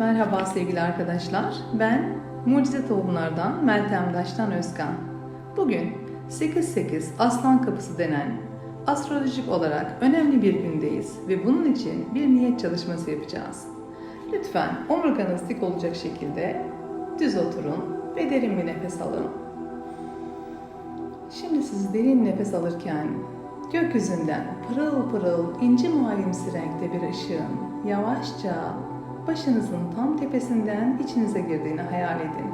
Merhaba sevgili arkadaşlar. Ben Mucize Tohumlardan Meltem Daştan Özkan. Bugün 8-8 Aslan Kapısı denen astrolojik olarak önemli bir gündeyiz ve bunun için bir niyet çalışması yapacağız. Lütfen omurganız dik olacak şekilde düz oturun ve derin bir nefes alın. Şimdi siz derin nefes alırken gökyüzünden pırıl pırıl inci mavimsi renkte bir ışığın yavaşça başınızın tam tepesinden içinize girdiğini hayal edin.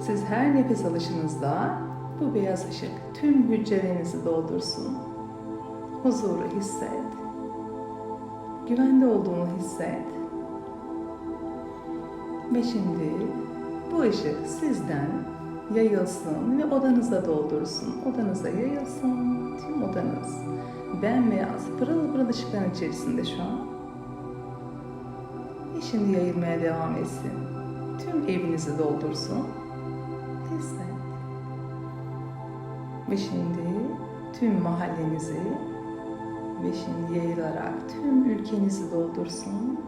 Siz her nefes alışınızda bu beyaz ışık tüm hücrelerinizi doldursun. Huzuru hisset. Güvende olduğunu hisset. Ve şimdi bu ışık sizden yayılsın ve odanıza doldursun. Odanıza yayılsın. Tüm odanız bembeyaz, pırıl pırıl ışıkların içerisinde şu an. Şimdi yayılmaya devam etsin. Tüm evinizi doldursun. Hisset. Ve şimdi tüm mahallenizi ve şimdi yayılarak tüm ülkenizi doldursun.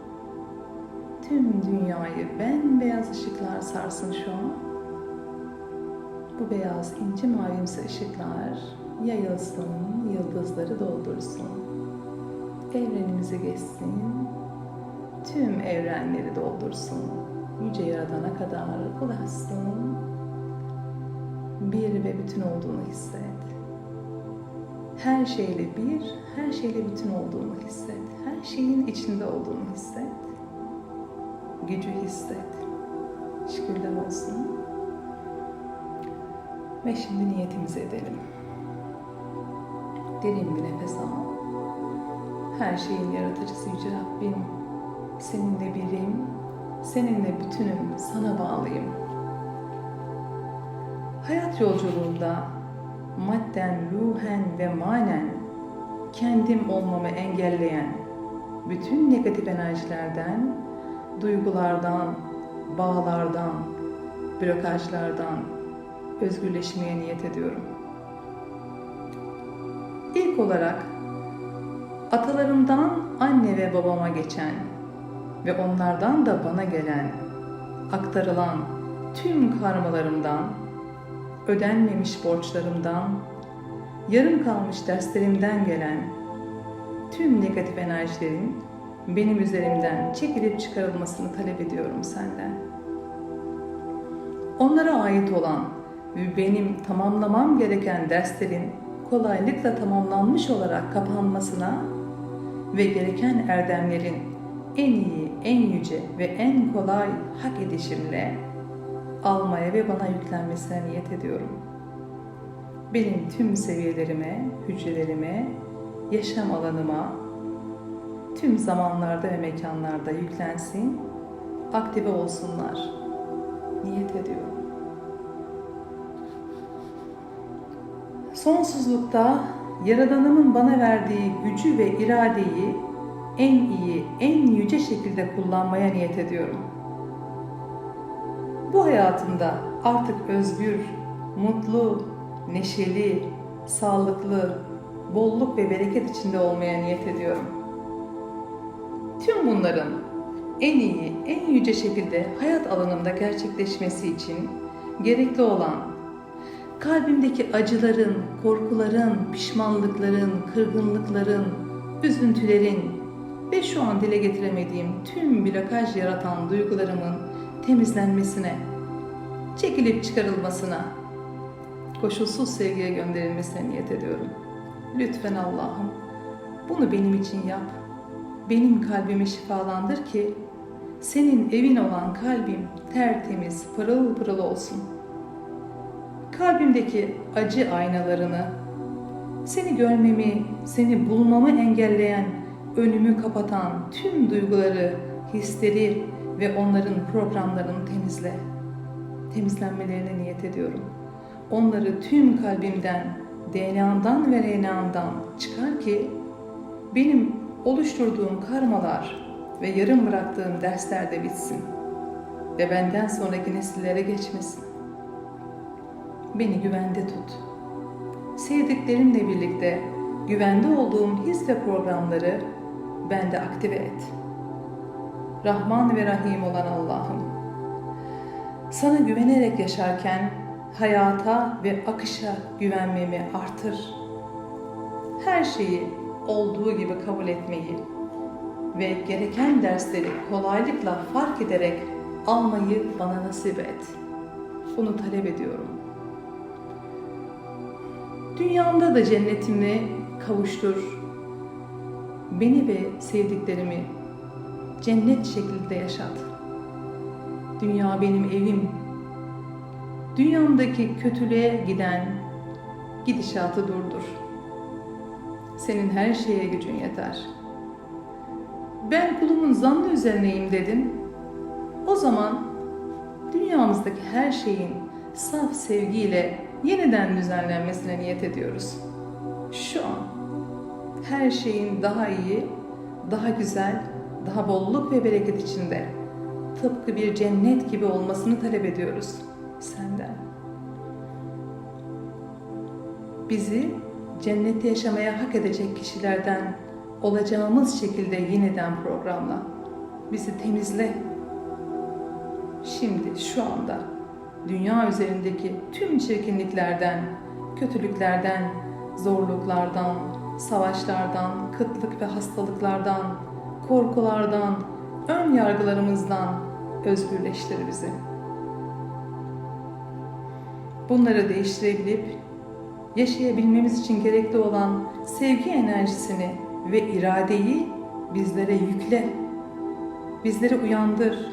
Tüm dünyayı bembeyaz ışıklar sarsın şu an. Bu beyaz inci mavimsi ışıklar yayılsın, yıldızları doldursun. Evrenimizi geçsin, tüm evrenleri doldursun. Yüce Yaradan'a kadar ulaşsın. Bir ve bütün olduğunu hisset. Her şeyle bir, her şeyle bütün olduğunu hisset. Her şeyin içinde olduğunu hisset. Gücü hisset. Şükürler olsun. Ve şimdi niyetimizi edelim. Derin bir nefes al. Her şeyin yaratıcısı Yüce Rabbim. Seninle birim, seninle bütünüm, sana bağlıyım. Hayat yolculuğunda madden, ruhen ve manen kendim olmamı engelleyen bütün negatif enerjilerden, duygulardan, bağlardan, blokajlardan özgürleşmeye niyet ediyorum. İlk olarak atalarımdan anne ve babama geçen ve onlardan da bana gelen, aktarılan tüm karmalarımdan, ödenmemiş borçlarımdan, yarım kalmış derslerimden gelen tüm negatif enerjilerin benim üzerimden çekilip çıkarılmasını talep ediyorum senden. Onlara ait olan ve benim tamamlamam gereken derslerin kolaylıkla tamamlanmış olarak kapanmasına ve gereken erdemlerin en iyi, en yüce ve en kolay hak edişimle almaya ve bana yüklenmesine niyet ediyorum. Benim tüm seviyelerime, hücrelerime, yaşam alanıma, tüm zamanlarda ve mekanlarda yüklensin, aktive olsunlar. Niyet ediyorum. Sonsuzlukta Yaradanımın bana verdiği gücü ve iradeyi en iyi, en yüce şekilde kullanmaya niyet ediyorum. Bu hayatımda artık özgür, mutlu, neşeli, sağlıklı, bolluk ve bereket içinde olmaya niyet ediyorum. Tüm bunların en iyi, en yüce şekilde hayat alanımda gerçekleşmesi için gerekli olan kalbimdeki acıların, korkuların, pişmanlıkların, kırgınlıkların, üzüntülerin ve şu an dile getiremediğim tüm blokaj yaratan duygularımın temizlenmesine, çekilip çıkarılmasına, koşulsuz sevgiye gönderilmesine niyet ediyorum. Lütfen Allah'ım bunu benim için yap. Benim kalbimi şifalandır ki senin evin olan kalbim tertemiz, pırıl pırıl olsun. Kalbimdeki acı aynalarını, seni görmemi, seni bulmamı engelleyen, önümü kapatan tüm duyguları, hisleri ve onların programlarını temizle. Temizlenmelerine niyet ediyorum. Onları tüm kalbimden, DNA'mdan ve RNA'mdan çıkar ki benim oluşturduğum karmalar ve yarım bıraktığım dersler de bitsin ve benden sonraki nesillere geçmesin. Beni güvende tut. Sevdiklerimle birlikte güvende olduğum his ve programları bende aktive et. Rahman ve Rahim olan Allah'ım. Sana güvenerek yaşarken hayata ve akışa güvenmemi artır. Her şeyi olduğu gibi kabul etmeyi ve gereken dersleri kolaylıkla fark ederek almayı bana nasip et. Bunu talep ediyorum. Dünyamda da cennetimi kavuştur. Beni ve sevdiklerimi cennet şeklinde yaşat. Dünya benim evim. Dünyamdaki kötülüğe giden gidişatı durdur. Senin her şeye gücün yeter. Ben kulumun zannı üzerineyim dedim. O zaman dünyamızdaki her şeyin saf sevgiyle yeniden düzenlenmesine niyet ediyoruz. Şu an her şeyin daha iyi, daha güzel, daha bolluk ve bereket içinde tıpkı bir cennet gibi olmasını talep ediyoruz senden. Bizi cennette yaşamaya hak edecek kişilerden olacağımız şekilde yeniden programla. Bizi temizle. Şimdi şu anda dünya üzerindeki tüm çirkinliklerden, kötülüklerden, zorluklardan, savaşlardan, kıtlık ve hastalıklardan, korkulardan, ön yargılarımızdan özgürleştir bizi. Bunları değiştirebilip yaşayabilmemiz için gerekli olan sevgi enerjisini ve iradeyi bizlere yükle. Bizleri uyandır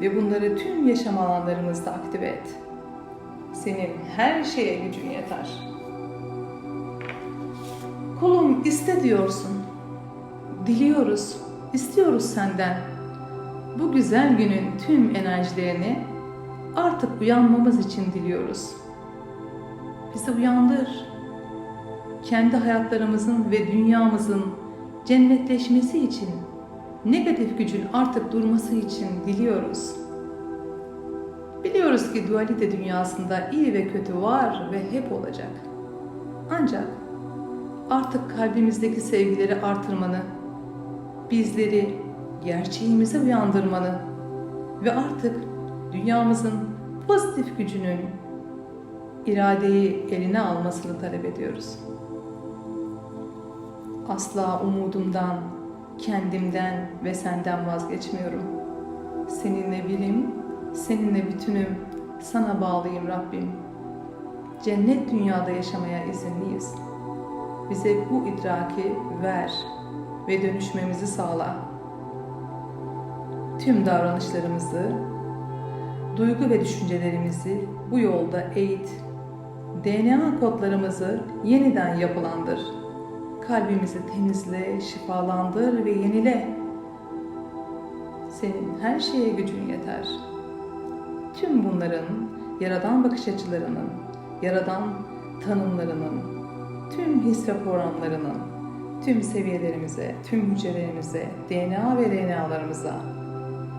ve bunları tüm yaşam alanlarımızda aktive et. Senin her şeye gücün yeter. Kulum iste diyorsun. Diliyoruz, istiyoruz senden. Bu güzel günün tüm enerjilerini artık uyanmamız için diliyoruz. Bizi uyandır. Kendi hayatlarımızın ve dünyamızın cennetleşmesi için, negatif gücün artık durması için diliyoruz. Biliyoruz ki dualite dünyasında iyi ve kötü var ve hep olacak. Ancak artık kalbimizdeki sevgileri artırmanı, bizleri gerçeğimize uyandırmanı ve artık dünyamızın pozitif gücünün iradeyi eline almasını talep ediyoruz. Asla umudumdan, kendimden ve senden vazgeçmiyorum. Seninle birim, seninle bütünüm, sana bağlıyım Rabbim. Cennet dünyada yaşamaya izinliyiz. Bize bu idraki ver ve dönüşmemizi sağla. Tüm davranışlarımızı, duygu ve düşüncelerimizi bu yolda eğit. DNA kodlarımızı yeniden yapılandır. Kalbimizi temizle, şifalandır ve yenile. Senin her şeye gücün yeter. Tüm bunların yaradan bakış açılarının, yaradan tanımlarının, tüm his ve programlarının, tüm seviyelerimize, tüm hücrelerimize, DNA ve RNA'larımıza,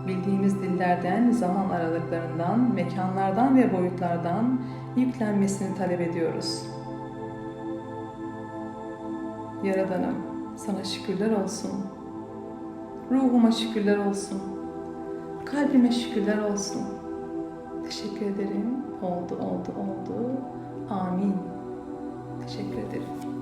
bildiğimiz dillerden, zaman aralıklarından, mekanlardan ve boyutlardan yüklenmesini talep ediyoruz. Yaradanım, sana şükürler olsun. Ruhuma şükürler olsun. Kalbime şükürler olsun. Teşekkür ederim. Oldu, oldu, oldu. Amin. Teşekkür ederim.